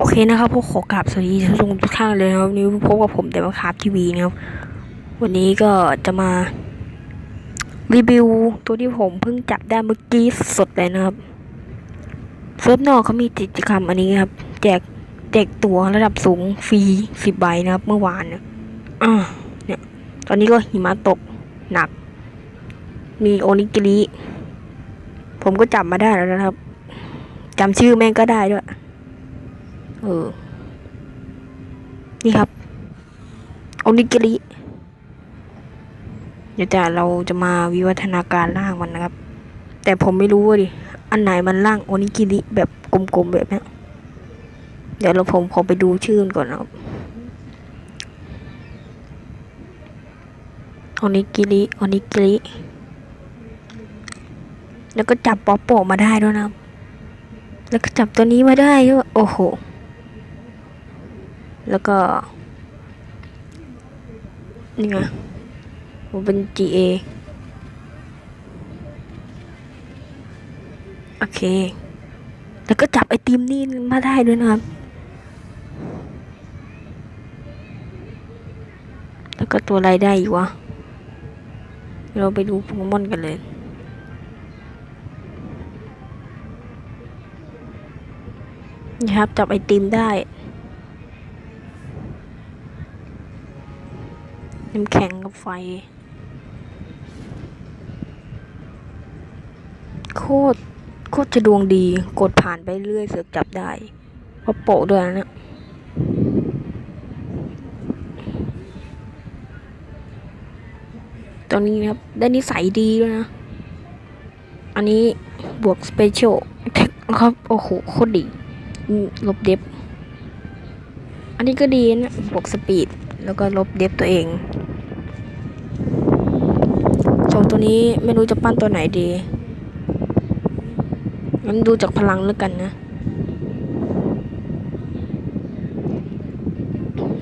โอเคนะครับพวกขอกราบสวัสดีทุกท่านเลยนะครับนี่พบกับผมแต่มาคาบทีวีนะครับ วันนี้ก็จะมา รีวิวตัวที่ผมเพิ่งจับได้เมื่อกี้สดเลยนะครับเซิร์ฟนอกเขามีกิจกรรมอันนี้ครับ แจกแจกตั๋วระดับสูงฟรีสิบใบนะครับ เมื่อวานนะอ่าเนี่ย ตอนนี้ก็หิมะตกหนัก มีโอนิกิริผมก็จับมาได้แล้วนะครับจำชื่อแม่งก็ได้ด้วย เออ นี่ครับโอนิกิริเดี๋ยวจะเราจะมาวิวัฒนาการร่างมันนะครับ แต่ผมไม่รู้ว่าดิ อันไหนมันร่างโอนิกิริแบบกลมๆแบบนี้เดี๋ยวเราผมขอไปดูชื่อก่อนนะครับโอนิกิริโอนิกิริแล้วก็จับป๊อปโปะมาได้ด้วยนะ แล้วก็จับตัวนี้มาได้ด้วย โอ้โห แล้วก็ นี่ไงผมเป็น GA โอเค แล้วก็จับไอติมนี่มาได้ด้วยนะครับ แล้วก็ตัวอะไรได้อีกวะ เราไปดูโปเกมอนกันเลยนี่ครับจับไอติมได้ น้ำแข็งกับไฟ โคตรโคตรจะดวงดีกดผ่านไปเรื่อยเสือกจับได้เพราะโปะด้วยนะเนี่ยตอนนี้นะครับ ได้นิสัยดีด้วยนะ อันนี้บวกสเปเชียลแท็กนะครับ โอ้โหโคตรดีลบเดฟอันนี้ก็ดีนะ บวกสปีด แล้วก็ลบเดฟตัวเองสองตัวนี้ไม่รู้จะปั้นตัวไหนดี งั้นดูจากพลังแล้วกันนะ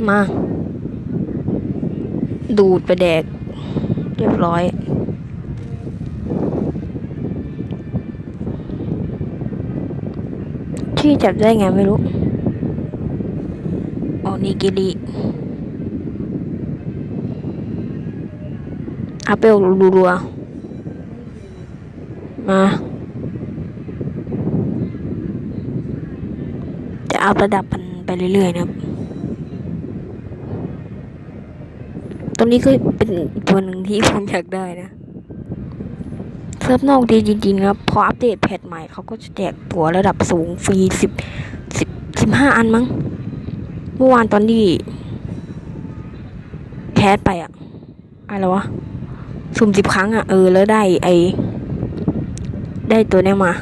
มา ดูดไปแดก เรียบร้อยที่จับได้ไงไม่รู้โอนิกิริ อาเปลรัวๆมาจะอัพระดับมันไปเรื่อยๆนะครับตัวนี้ก็เป็นตัวหนึ่งที่ผมอยากได้นะเซิร์ฟนอกดีจริงๆครับ พออัปเดตแพทใหม่เขาก็จะแจกตัวระดับสูงฟรีสิบสิบสิบห้าอันมั้ง เมื่อวานตอนที่แคสไปอะอะไรวะ สุ่มสิบครั้งอะเออแล้วได้ไอได้ตัวเนี้ยมา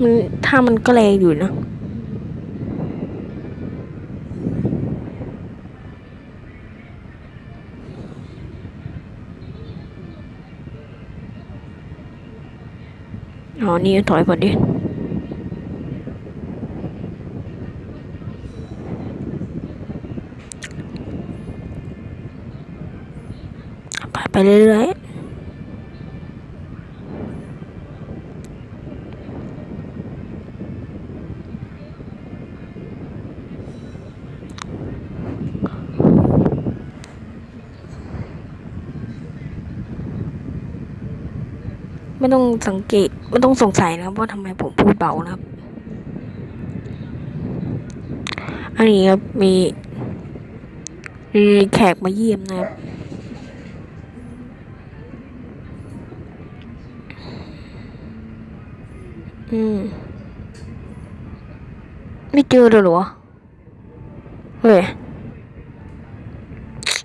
มันถ้ามันก็แรงอยู่นะอ๋อนี่ถอยก่อนดิ ไปเรื่อยๆไม่ต้องสังเกตไม่ต้องสงสัยนะครับว่าทำไมผมพูดเบานะครับ อันนี้ครับมีมีแขกมาเยี่ยมนะครับ อืม ไม่เจอเลยหรอ เฮ้ย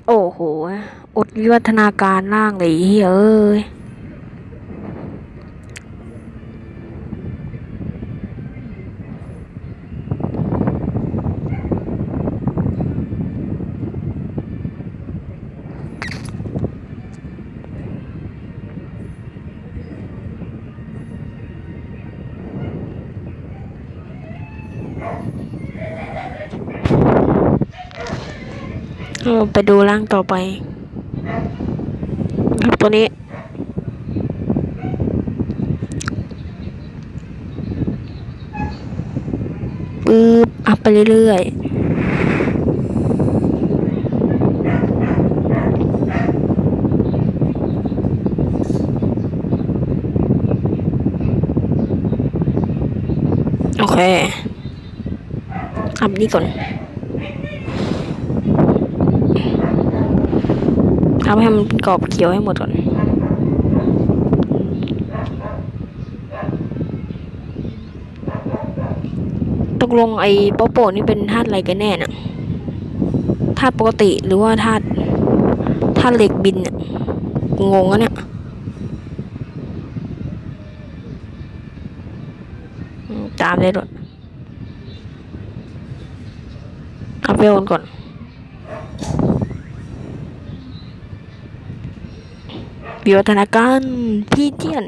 โอ้โห อดวิวัฒนาการร่างเลยเฮ้ย ไปดูร่างต่อไป ครับตัวนี้ ปึ๊บ อัพไปเรื่อยๆโอเคอัพนี่ก่อน ทำให้มันกรอบเขียวให้หมดก่อนตกลงไอ้โปโปนี่เป็นธาตุอะไรกันแน่น่ะธาตุปกติหรือว่าธาตุธาตุเหล็กบินน่ะงงอะเนี่ยตามเลยด้วยเอาไปโอนก่อน วิวัฒนาการพี่เจียน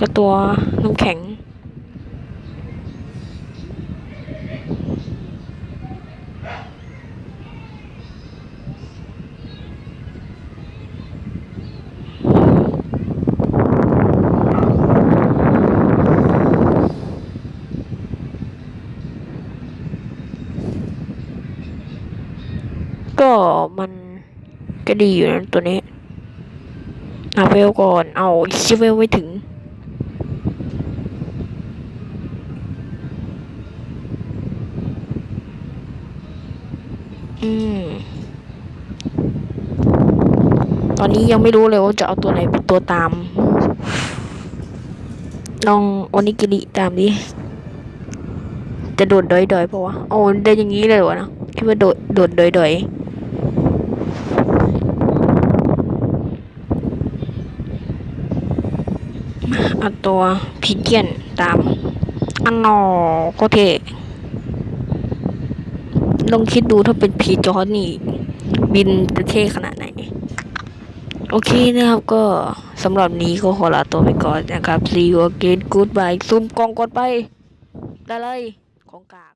ก็ตัวน้ำแข็ง ก็ มันก็ดีอยู่นะตัวนี้เอาเวลก่อน เอาชิเวลไม่ถึง อืม ตอนนี้ยังไม่รู้เลยว่าจะเอาตัวไหนเป็นตัวตาม ลองโอนิกิริตามดิ จะโดดดอยๆเพราะว่าโอ้ได้อย่างนี้เลยวะนะคิดว่าโดดโดดดอยๆ เอาตัวพิเกียนตามอันนอก็เทลองคิดดูถ้าเป็นพีจอร์นี่ บินจะเท่ขนาดไหน โอเคนะครับก็สำหรับนี้ก็ขอลาตัวไปก่อนนะครับ see you again goodbye ซูมกองกดไป ได้เลย ของกา